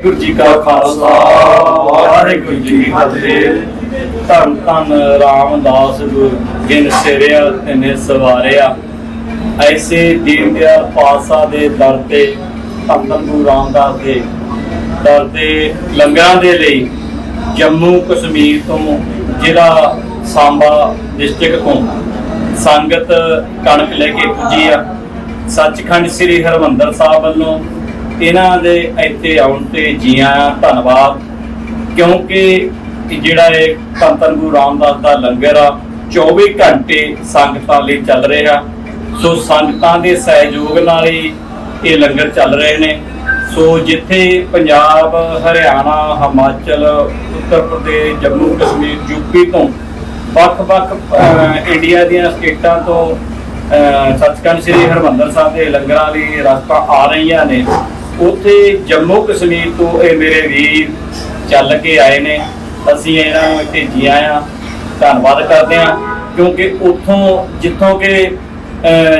ਵਾਹਿਗੁਰੂ ਜੀ ਕਾ ਖਾਲਸਾ, ਵਾਹਿਗੁਰੂ ਜੀ ਕੀ ਫਤਿਹ। ਧੰਨ ਧੰਨ ਰਾਮਦਾਸ ਜਿਨ ਸਿਰਿਆ ਤਿਨੇ ਸਵਾਰਿਆ। ਐਸੇ ਦੀਨ ਦਿਆਲ ਪਾਸਾ ਦੇ ਦਰ ਤੇ ਧੰਨ ਗੁਰੂ ਰਾਮਦਾਸ ਦੇ ਦਰ ਤੇ ਲੰਗਰਾਂ ਦੇ ਲਈ ਜੰਮੂ ਕਸ਼ਮੀਰ ਤੋਂ ਜ਼ਿਲ੍ਹਾ ਸਾਂਬਾ ਡਿਸਟ੍ਰਿਕਟ ਤੋਂ ਸੰਗਤ ਕਣਕ ਲੈ ਕੇ ਪੁੱਜੀ ਆ। ਸੱਚਖੰਡ ਸ੍ਰੀ ਹਰਮੰਦਰ ਸਾਹਿਬ ਵੱਲੋਂ ਇਹਨਾਂ ਦੇ ਇੱਥੇ ਆਉਣ ਤੇ ਜੀਆਂ ਧੰਨਵਾਦ ਕਿਉਂਕਿ ਜਿਹੜਾ ਇਹ ਧੰਨ ਗੁਰੂ ਰਾਮਦਾਸ ਦਾ ਲੰਗਰ ਆ 24 ਘੰਟੇ ਸੰਗਤਾਂ ਲਈ ਚੱਲ ਰਿਹਾ। ਸੋ ਸੰਗਤਾਂ ਦੇ ਸਹਿਯੋਗ ਨਾਲ ਹੀ ਇਹ ਲੰਗਰ ਚੱਲ ਰਹੇ ਨੇ। ਸੋ ਜਿੱਥੇ ਪੰਜਾਬ ਹਰਿਆਣਾ ਹਿਮਾਚਲ ਉੱਤਰ ਪ੍ਰਦੇਸ਼ ਜੰਮੂ ਕਸ਼ਮੀਰ ਯੂਪੀ ਤੋਂ ਵੱਖ-ਵੱਖ ਇੰਡੀਆ ਦੀਆਂ ਸਟੇਟਾਂ ਤੋਂ ਅਹ, ਸੱਚਖੰਡ ਸ੍ਰੀ ਹਰਮੰਦਰ ਸਾਹਿਬ ਦੇ ਲੰਗਰਾਂ ਲਈ ਰਸਤਾ ਆ ਰਹੀਆਂ ਨੇ। ਉੱਥੇ ਜੰਮੂ ਕਸ਼ਮੀਰ ਤੋਂ ਇਹ ਮੇਰੇ ਵੀਰ ਚੱਲ ਕੇ ਆਏ ਨੇ। ਅਸੀਂ ਇਹਨਾਂ ਨੂੰ ਇੱਥੇ ਜੀ ਆਇਆਂ ਧੰਨਵਾਦ ਕਰਦੇ ਹਾਂ, ਕਿਉਂਕਿ ਉੱਥੋਂ ਜਿੱਥੋਂ ਕਿ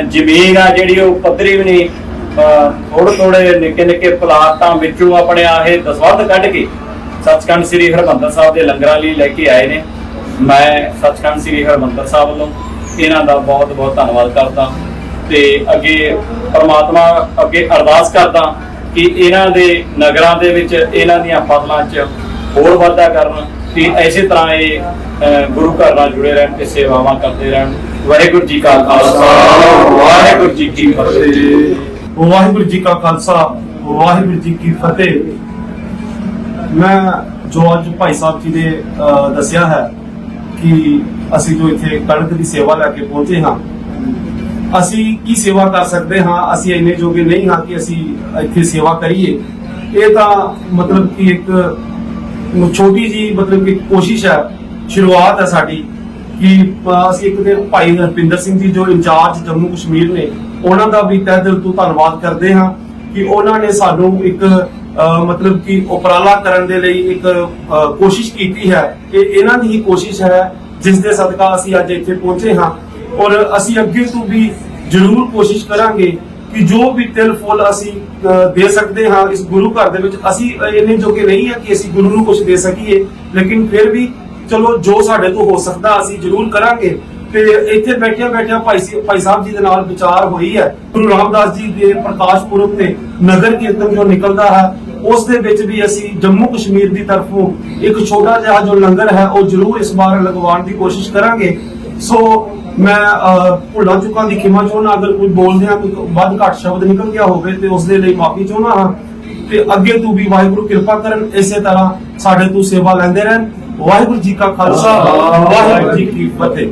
ਜ਼ਮੀਨ ਆ ਜਿਹੜੀ ਉਹ ਪੱਧਰੀ ਵੀ ਨਹੀਂ ਥੋੜੇ ਥੋੜੇ ਨਿੱਕੇ ਨਿੱਕੇ ਪਲਾਟਾਂ ਵਿੱਚੋਂ ਆਪਣੇ ਆਹੇ ਦਸਵੰਧ ਕੱਢ ਕੇ ਸੱਚਖੰਡ ਸ੍ਰੀ ਹਰਮੰਦਰ ਸਾਹਿਬ ਦੇ ਲੰਗਰਾਂ ਲਈ ਲੈ ਕੇ ਆਏ ਨੇ। ਮੈਂ ਸੱਚਖੰਡ ਸ੍ਰੀ ਹਰਮੰਦਰ ਸਾਹਿਬ ਵੱਲੋਂ ਇਹਨਾਂ ਦਾ ਬਹੁਤ ਬਹੁਤ ਧੰਨਵਾਦ ਕਰਦਾ। ਤੇ ਅੱਗੇ ਪਰਮਾਤਮਾ ਅੱਗੇ ਅਰਦਾਸ ਕਰਦਾ ਕਿ ਇਹਨਾਂ ਦੇ ਨਗਰਾਂ ਦੇ ਵਿੱਚ ਇਹਨਾਂ ਦੀਆਂ ਫਸਲਾਂ 'ਚ ਹੋਰ ਵਾਧਾ ਕਰਨ ਤੇ ਐਸੇ ਤਰ੍ਹਾਂ ਇਹ ਗੁਰੂ ਘਰ ਨਾਲ ਜੁੜੇ ਰਹਿਣ ਤੇ ਸੇਵਾਵਾਂ ਕਰਦੇ ਰਹਿਣ। ਵਾਹਿਗੁਰੂ ਜੀ ਕਾ ਖਾਲਸਾ, ਵਾਹਿਗੁਰੂ ਜੀ ਕੀ ਫਤਿਹ। ਵਾਹਿਗੁਰੂ ਜੀ ਕਾ ਖਾਲਸਾ, ਵਾਹਿਗੁਰੂ ਜੀ ਕੀ ਫਤਿਹ। ਮੈਂ ਜੋ ਅੱਜ ਭਾਈ ਸਾਹਿਬ ਜੀ ਨੇ ਦੱਸਿਆ ਹੈ ਕਿ ਅਸੀਂ ਜੋ ਇੱਥੇ ਕਣਕ ਦੀ ਸੇਵਾ ਲੈ ਕੇ ਪਹੁੰਚੇ ਹਾਂ ਅਸੀਂ ਕੀ ਸੇਵਾ ਕਰ ਸਕਦੇ ਹਾਂ? ਅਸੀਂ ਇੰਨੇ ਜੋਗੇ ਨਹੀਂ ਹਾਂ ਕਿ ਅਸੀਂ ਇੱਥੇ ਸੇਵਾ ਕਰੀਏ। ਇਹ ਤਾਂ ਮਤਲਬ ਕਿ ਇੱਕ ਛੋਟੀ ਜੀ ਮਤਲਬ ਕਿ ਕੋਸ਼ਿਸ਼ ਹੈ, ਸ਼ੁਰੂਆਤ ਹੈ ਸਾਡੀ ਕਿ ਅਸੀਂ ਇੱਕ ਦਿਨ ਭਾਈ ਹਰਪਿੰਦਰ ਸਿੰਘ ਜੀ ਜੋ ਇੰਚਾਰਜ ਜੰਮੂ ਕਸ਼ਮੀਰ ਨੇ, ਉਹਨਾਂ ਦਾ ਵੀ ਤਹਿ ਦਿਲ ਤੋਂ ਧੰਨਵਾਦ ਕਰਦੇ ਹਾਂ ਕਿ ਉਹਨਾਂ ਨੇ ਸਾਨੂੰ ਇੱਕ ਮਤਲਬ ਕਿ ਉਪਰਾਲਾ ਕਰਨ ਦੇ ਲਈ ਇੱਕ ਕੋਸ਼ਿਸ਼ ਕੀਤੀ ਹੈ। ਇਹ ਇਹਨਾਂ ਦੀ ਹੀ ਕੋਸ਼ਿਸ਼ ਹੈ, ਜਿਸ ਦੇ ਸਦਕਾ ਅਸੀਂ ਅੱਜ ਇੱਥੇ ਪਹੁੰਚੇ ਹਾਂ। ਔਰ ਅਸੀਂ ਅੱਗੇ ਤੋਂ ਵੀ ਜ਼ਰੂਰ ਕੋਸ਼ਿਸ਼ ਕਰਾਂਗੇ ਕਿ ਜੋ ਵੀ ਤਿਲ ਫੁੱਲ ਅਸੀਂ ਦੇ ਸਕਦੇ ਹਾਂ ਇਸ ਗੁਰੂ ਘਰ ਦੇ ਵਿੱਚ ਅਸੀਂ ਅਹ, ਜੋਗੇ ਨਹੀਂ ਹਾਂ ਕਿ ਅਸੀਂ ਗੁਰੂ ਨੂੰ ਕੁਝ ਦੇ ਸਕੀਏ। ਲੇਕਿਨ ਫਿਰ ਵੀ ਚਲੋ ਜੋ ਸਾਡੇ ਤੋਂ ਹੋ ਸਕਦਾ ਅਸੀਂ ਜ਼ਰੂਰ ਕਰਾਂਗੇ। ਤੇ ਇੱਥੇ ਬੈਠਿਆ ਬੈਠਿਆ ਭਾਈ ਭਾਈ ਸਾਹਿਬ ਜੀ ਦੇ ਨਾਲ ਵਿਚਾਰ ਹੋਈ ਹੈ। ਗੁਰੂ ਰਾਮਦਾਸ ਜੀ ਦੇ ਪ੍ਰਕਾਸ਼ ਪੁਰਬ ਤੇ ਨਗਰ ਕੀਰਤਨ ਜੋ ਨਿਕਲਦਾ ਹੈ ਉਸ ਦੇ ਵਿੱਚ ਵੀ ਅਸੀਂ ਜੰਮੂ ਕਸ਼ਮੀਰ ਦੀ ਤਰਫੋਂ ਇੱਕ ਛੋਟਾ ਜਿਹਾ ਜੋ ਲੰਗਰ ਹੈ ਉਹ ਜ਼ਰੂਰ ਇਸ ਵਾਰ ਲਗਵਾਉਣ ਦੀ ਕੋਸ਼ਿਸ਼ ਕਰਾਂਗੇ। ਸੋ ਮੈਂ ਭੁੱਲਾਂ ਚੁੱਕਾਂ ਦੀ ਖਿਮਾ ਚਾਹੁੰਦਾ ਅਗਰ ਕੋਈ ਬੋਲਦਿਆਂ ਕੋਈ ਵੱਧ ਘੱਟ ਸ਼ਬਦ ਨਿਕਲ ਗਿਆ ਹੋਵੇ ਤੇ ਉਸ ਦੇ ਲਈ ਮਾਫੀ ਚਾਹੁੰਦਾ ਹਾਂ। ਤੇ ਅੱਗੇ ਤੋਂ ਵੀ ਵਾਹਿਗੁਰੂ ਕਿਰਪਾ ਕਰਨ ਇਸੇ ਤਰ੍ਹਾਂ ਸਾਡੇ ਤੋਂ ਸੇਵਾ ਲੈਂਦੇ ਰਹਿਣ। ਵਾਹਿਗੁਰੂ ਜੀ ਕਾ ਖਾਲਸਾ ਵਾਹਿਗੁਰੂ ਜੀ ਕੀ ਫਤਿਹ।